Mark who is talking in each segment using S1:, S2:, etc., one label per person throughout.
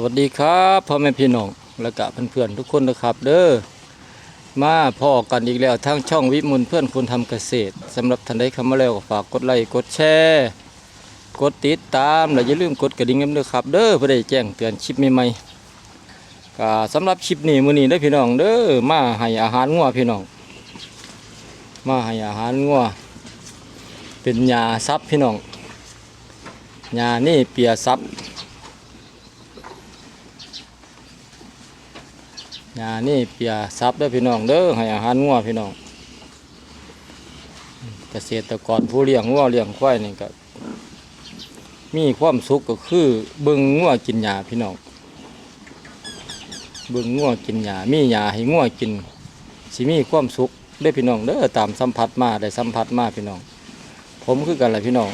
S1: สวัสดีครับพ่อแม่พี่น้องและกะเพื่อนๆทุกคนนะครับ เด้อมาพ่อกันอีกแล้วทางช่องวิมุลเพื่อนคนทำเกษตรสำหรับท่านใดเข้ามาแล้วก็ฝากกดไลค์กดแชร์กดติดตามและอย่าลืมกดกระดิ่งกันด้วยครับ เด้อเพื่อได้แจ้งเตือนคลิปใหม่ๆก็สำหรับคลิปนี้มื้อนี้เด้อพี่น้องเด้อมาให้อาหารงัวพี่น้อง มาให้อาหารงัวเป็นยาซับพี่น้องยานี่เปียซับ ยานี่เปียซับเด้พี่น้องเด้อให้อาหารงัวพี่น้องเกษตรกรผู้เลี้ยงงัวเลี้ยงควายนี่ก็มีความสุขก็คือเบิ่งงัวกินหญ้าพี่น้องเบิ่งงัวกินหญ้ามีหญ้าให้งัวกินสิมีความสุขเด้พี่น้องเด้อตามสัมผัสมาได้สัมผัสมาพี่น้อง ผมคือกันแหละพี่น้อง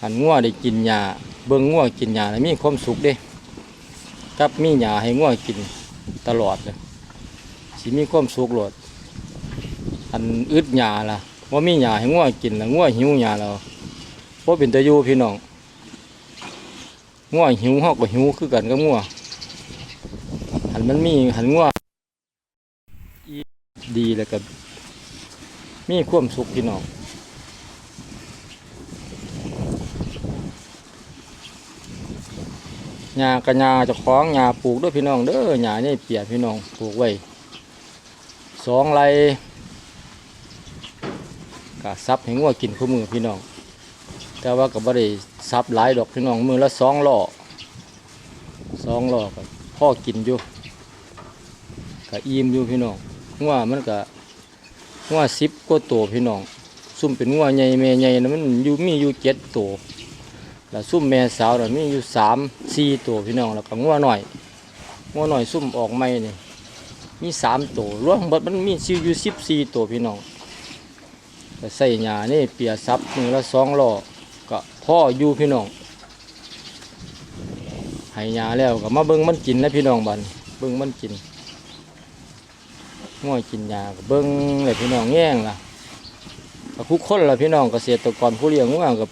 S1: หันงัวได้กินหญ้าเบิ่งงัวกินหญ้าแล้วมีความสุขเด้กับมีหญ้าให้งัวกิน ตลอดเลยสิมีความสุขโลดอันอึดหยาล่ะว่ามีหยาให้ง่วกินละง่วหิวหยาแล้วเพราะเป็นตะยูพี่น้องง่วหิวหอกก็หิวคือกันกับง่วหันมันมีหันง่วอีดีแล้วก็มีความสุขพี่น้อง หญ้ากับหญ้าจะคล้องหญ้าปลูกด้วยพี่น้องเด้อหญ้านี่เปียกพี่น้องปลูกไว้สองไรก็ซับให้งัวกินคู่มือพี่น้อง แต่ว่าก็บ่ได้ซับหลายดอกพี่น้องมือละสองหล่อสองหล่อกพ่อกินอยู่ก็อิ่มอยู่พี่น้องงัวมันก็งัวสิบกว่าตัวพี่น้องซุ่มเป็นงัวใหญ่แม่ใหญ่นะมันอยู่มีอยู่เจ็ดตัว แล้วซุ่มแม่สาวน่ะมีอยู่สามสี่ตัวพี่น้องแล้วก็งัวหน่อยงัวหน่อยซุ่มออกใหม่นี่มีสามตัวรวมหมดมันมีซิอยู่สิบสี่ตัวพี่น้องก็ใส่หญ้านี่เปียซับมือละสองล้อก็พ่ออยู่พี่น้องให้หญ้าแล้วก็มาเบิ่งมันกินนะพี่น้องบันเบิ่งมันกินงัวกินหญ้าเบิ่งเลยพี่น้องแง่งล่ะก็ทุกคนล่ะพี่น้องเกษตรกรผู้เลี้ยงงัวกับ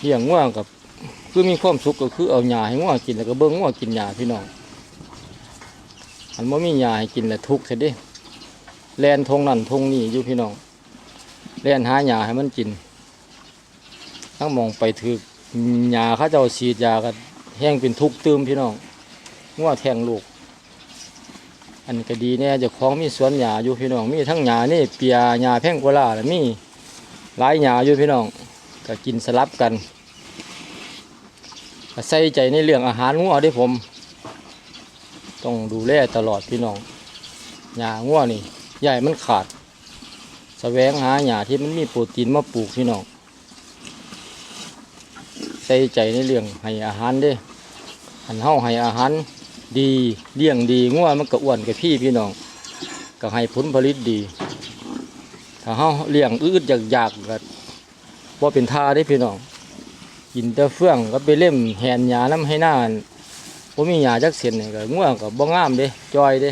S1: เลี้ยงง่วกับคือมีความสุขก็คือเอาหญ้าให้ง่วกินแล้วก็เบิ้งง่วกินหญ้าพี่น้องอันว่ามีหญ้าให้กินแล้วทุกข์เสียเดิแลนทงนั่นทงนี่อยู่พี่น้องแลนหาหญ้าให้มันกินทั้งมองไปถือหญ้าเขาเจ้าฉีดยากันแห้งเป็นทุกข์ตืมพี่น้องง่วแทงลูก อันก็ดีแน่เจ้าของมีสวนหญ้าอยู่พี่น้องมีทั้งหญ้านี่เปียหญ้าแพ่งกว่าลาแล้วมีหลายหญ้าอยู่พี่น้อง ก็กินสลับกันใส่ใจในเรื่องอาหารงัวด้วยผม ต้องดูแลตลอดพี่น้องหญ้างัวนี่ใหญ่มันขาดแสวงหาหญ้าที่มันมีโปรตีนมาปลูกพี่น้องใส่ใจในเรื่องให้อาหารด้หันเฮาให้อาหารดีเลี้ยงดีงัวมันก็อ้วนกับพี่พี่น้องก็ให้ผลผลิตดี ถ้าเฮาเลี้ยงอืดอยากๆก็ บ่เป็นท่าได้พี่น้องกินแต่เฟื่องก็ไปเล่มแหนหญ้าน้ำให้หน้าอั่นบ่มีหญ้าจักเส้นนี่ก็ง่วงก็บ่งามเด้จอยเด้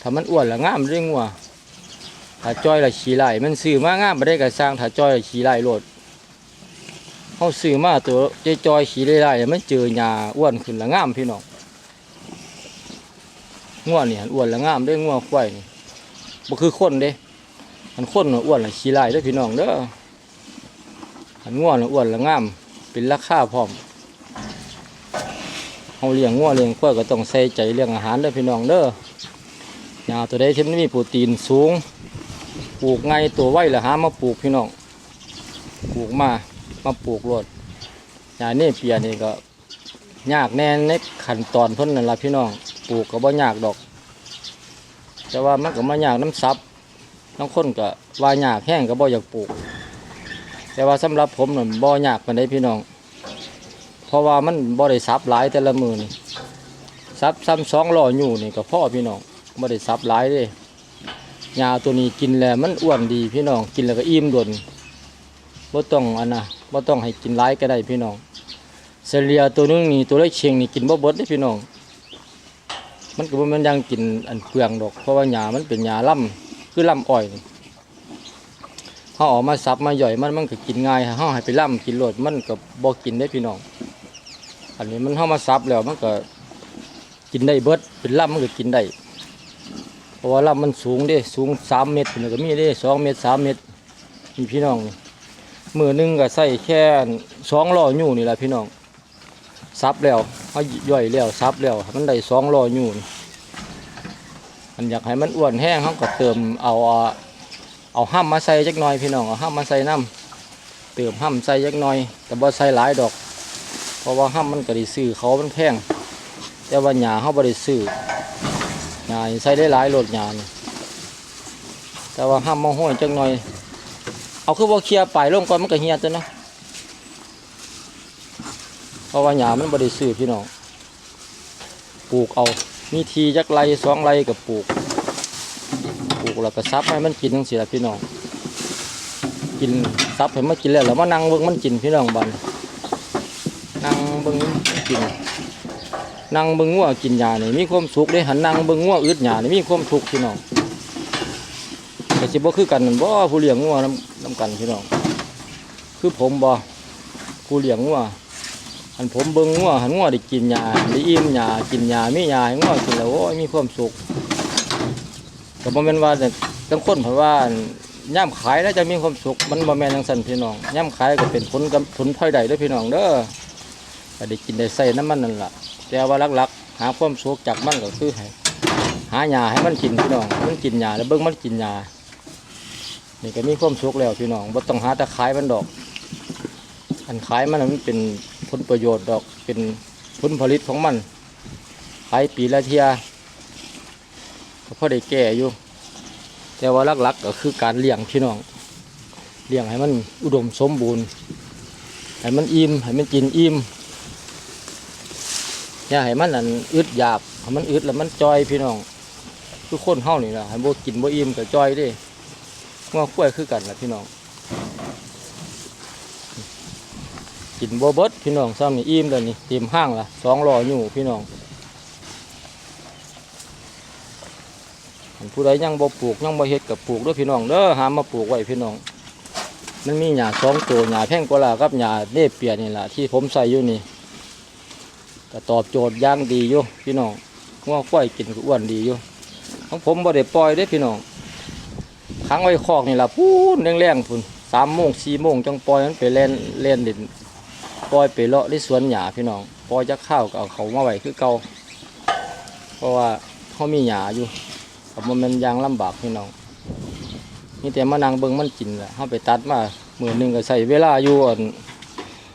S1: ถ้ามันอ้วนล้วงามเด้งัวถ้าจอยล้วขี้ไล่มันซื้อมางามบ่ได้ก็สร้างถ้าจอยล้วขี้ไล่โลดเฮาซื้อมาตัวจจอยขี้ไล่ๆมันเจอหญ้าอ้วนขึ้นล้วงามพี่น้องงัวงนี่หันอ้วนล้วงามเด้งัวงควายนี่บ่คือคนเด้มันคนน่ะอ้วนล้วขี้ไล่เด้พี่น้องเด้อ ง่วงอ้วนละงาม เป็นราคาพร้อมเอาเลี้ยงง่วเลี้ยงควายก็ต้องใส่ใจเรื่องอาหารเด้อพี่น้องเด้อหญ้าตัวใดที่มันมีโปรตีนสูง ปลูกไงตัวไว้ละหามาปลูกพี่น้อง ปลูกมา มาปลูกรดหญ้านี่เปียนี่ก็ยากแน่ในขั้นตอนพิ่นนั่นละพี่น้อง ปลูกก็บ่ยากดอก แต่ว่ามันก็มายากน้ำซับบางคนก็ว่ายากแห้งก็บ่อยากปลูก แต่ว่าสำหรับผมน่ะบ่อยากปานใดพี่น้อง เพราะว่ามันบ่ได้ซับหลายแต่ละมือนี่ซับซ้ำสองหล้ออยู่นี่ก็พ่อพี่น้องบ่ได้ซับหลายเด้ยาตัวนี้กินแล้วมันอ้วนดีพี่น้อง กินแล้วก็อิ่มดวนบ่ต้องอันนะบ่ต้องให้กินหลายก็ได้พี่น้องเฉลี่ยตัวนึงนี่ตัวเล็กเชียงนี่กินบ่เบิดเด้พี่น้อง มันก็บ่มันยังกินอันเปลืองดอก เพราะว่าหญ้ามันเป็นหญ้าล่ำคือล่ำอ้อยนี่ เขาออกมาซับมาย่อยมันมันก็กินง่ายเฮาให้ไปล่ำกินโลดมันก็บ่กินได้พี่น้อง อันนี้มันเข้ามาซับแล้วมันก็กินได้เบิดเป็นลำมันก็กินได้เพราะว่าลำมันสูงด้สูงสามเมตรนี่ก็มีด้สองเมตรสามเมตรมีพี่น้องนี่มือหนึงก็ใส่แค่สองล้ออยู่นี่แหละพี่น้องซับแล้วเขาย่อยแล้วซับแล้วมันได้สองล้ออยู่นี่อันอยากให้มันอ้วนแห้งเขาก็เติมเอาอ่า เอาห้ามมาใส่จักหน่อยพี่น้องเอาห้ามมาใส่น้ำเติมห้ามใส่จักหน่อย แต่บ่ใส่หลายดอก เพราะว่าห้ามมันก็ได้ซื้อเขามันแพงแต่ว่าหญ้าเขาบ่ได้ซื้อหญ้าใส่ได้หลายโลดหญ้านี่แต่ว่าห้ามมาห้อยจักหน่อย เอาคือว่าเคลียร์ปลายลงก่อนมันก็เหี่ยตัวเนาะเพราะว่าหญ้ามันบ่ได้ซื้อพี่น้องปลูกเอามีทีจักไรสองไรกับปลูก แล้วก็ซับให้มันกินจังซี่ละพี่น้อง กินซับให้มันกินแล้วแล้วมานั่งเบิ่งมันกินพี่น้องบันนั่งเบิ่งกินนั่งเบิ่งงัวกินหญ้านี่มีความสุขเด้หันนั่งเบิ่งงัวอึดหญ้านี่มีความทุกข์พี่น้องแต่สิบ่คือกันบ่ผู้เลี้ยงงัวนํนํกันพี่น้อง คือผมบ่ผู้เลี้ยงงัวอันผมเบิ่งงัวหันงัวได้กินหญ้าได้อิ่มหญ้ากินหญ้ามีหญ้าให้งัวกินแล้วโอ้ยมีความสุข ก็บ่แม่นว่าแต่บางคนเพิ่นว่าย่ํขายแล้วจะมีความสุขมันบ่แม่นจังซั่นพี่น้องย่ํขายก็เป็นผลกำผลพลอยได้เด้อพี่น้องเด้อก็ได้กินได้ใส่น้ำมันนั่นแหละแต่ว่าหลักๆ หาความสุขจากมันก็คือให้หาหญ้าให้มันกินพี่น้องมันกินหญ้าแล้วเบิ่งมันกินหญ้านี่ก็มีความสุขแล้วพี่น้องบ่ต้องหาต่ขายมันดอก อันขายมันน่ะมันเป็นผลประโยชน์ดอกเป็นผลผลิตของมันขายปีละเทีย ก็พอได้แก่อยู่ แต่ว่าหลักๆก็คือการเลี้ยงพี่น้องเลี้ยงให้มันอุดมสมบูรณ์ให้มันอิ่มให้มันกินอิ่มอย่าให้มันอันอึดอยากให้มันอึดแล้วมันจอยพี่น้องคือคนเฮานี่ล่ะให้บ่กินบ่อิ่มก็จอยด้งัวควายคือกันล่ะพี่น้องกินบ่เบิดพี่น้องซ้ำนี่อิ่มแล้วนี่เต็มห้างละสองล้ออยู่พี่น้องอัน ผู้ใดยังบ่ปลูกยังบ่เฮ็ดก็ปลูกด้อพี่น้องเด้อหามาปลูกไว้พี่น้อง มันมีหญ้าสองตัวหญ้าแพงกว่าลากับหญ้าเนเปียนี่แหละที่ผมใส่อยู่นี่ก็ตอบโจทย์ย่างดีอยู่พี่น้องว่าควายกินก็อ้วนดีอยู่ของผมบ่ได้ปล่อยเด้พี่น้องขังไว้คอกนี่ล่ะพูนแรงๆพุ่นสามโมงสี่โมงจังปล่อยมันไปเล่นเล่นเด่นปล่อยไปเลาะในสวนหญ้าพี่น้องปล่อยจะข้าวก็เอาเขามาไว้คือเก่าเพราะว่าเขามีหญ้าอยู่ กับมันเป็นยางลำบากพี่น้องนี่แต่มานั่งเบิงมันกินแหละเฮาไปตัดมาหมื้อหนึ่งก็ใช้เวลาอยู่อั่น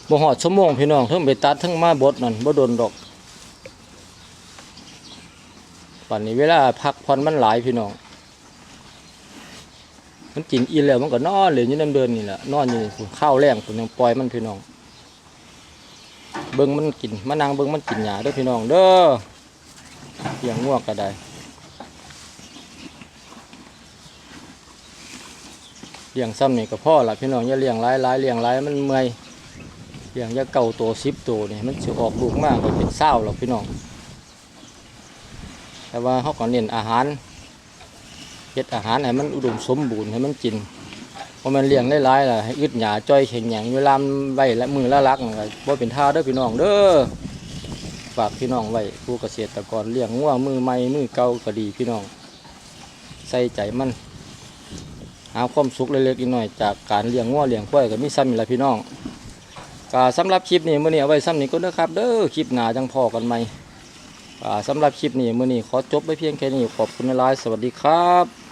S1: บ่ฮอดชั่วโมงพี่น้องทั้งไปตัดทั้งมาบดนั่นบ่โดนดอกปันนี้เวลาพักผ่อนมันหลายพี่น้อง มันกินอิ่มแล้วมันก็นอนเลยอยู่นํเดินนี่แหละนอนอยู่นี่ข้าวแรงพุ่นยังปล่อยมันพี่น้อง เบิ่งมันกินมานั่งเบิ่งมันกินหญ้าด้อพี่น้อง เด้อเลี้ยงงัวงก็ได้ ลี้ยงซ้ำนี่ก็พ่อละพี่น้องอย่าเลี้ยงหลายหลายเลี้ยงหลายมันเมื่อยเลี้ยงอยาเก่าตัวสิบตัวนี่มันจะออกลูกมากก็เป็นเศร้าหรอกพี่น้อง แต่ว่าเขาก็เน้นอาหารเฮ็ดอาหารให้มันอุดมสมบูรณ์ให้มันกินเพราะมันเลี้ยงได้หลายล่ะให้อึดหยาจ้อยแข็งหยังเวลามันไว้และมือละลักนี่ก็บ่เป็นท่าเด้อพี่น้องเด้อฝากพี่น้องไว้ผู้เกษตรกรเลี้ยงงัวมือใหม่มือเก่าก็ดีพี่น้อง ใส่ใจมัน หาความสุขเล็กๆน้อยๆจากการเลี้ยงง้อเลี้ยงควายก็มีซ้ำนี่แหละพี่น้องก็สำหรับคลิปนี้มื่อนี้เอาไว้ซ้ำนี้ก็นะครับ เด้อคลิปหนาจังพอกันไหมสำหรับคลิปนี้มื่อนี้ขอจบไปเพียงแค่นี้ขอบคุณหลายสวัสดีครับ